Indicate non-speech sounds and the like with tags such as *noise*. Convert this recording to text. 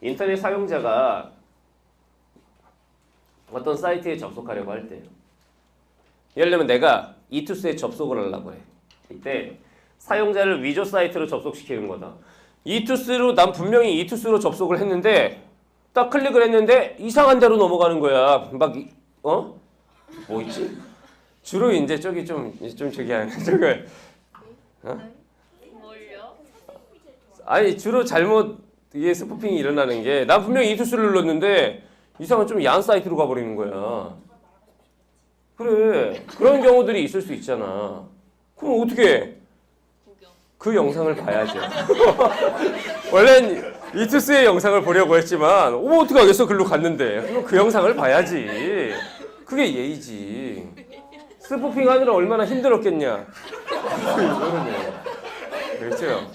인터넷 사용자가 어떤 사이트에 접속하려고 할 때, 예를 들면 내가 이투스에 접속을 하려고 해. 이때 사용자를 위조 사이트로 접속시키는 거다. 이투스로 난 분명히 이투스로 접속을 했는데 딱 클릭을 했는데 이상한 데로 넘어가는 거야. 막 이- 어? 뭐 있지? 주로 이제 저기 좀좀 *laughs* 저기 하는 저거 뭘요? 아니 주로 잘못 이게 스푸핑이 일어나는 게 난 분명히 이투스를 눌렀는데 이상한 좀 야한 사이트로 가버리는 거야. 그래 그런 경우들이 있을 수 있잖아. 그럼 어떻게. 그 영상을 봐야죠. *laughs* 원래는 이투스의 영상을 보려고 했지만 오 어떻게 하겠어 글로 갔는데 그럼 그 영상을 봐야지. 그게 예의지. 스푸핑 하느라 얼마나 힘들었겠냐. *laughs* 그러네. 그렇죠.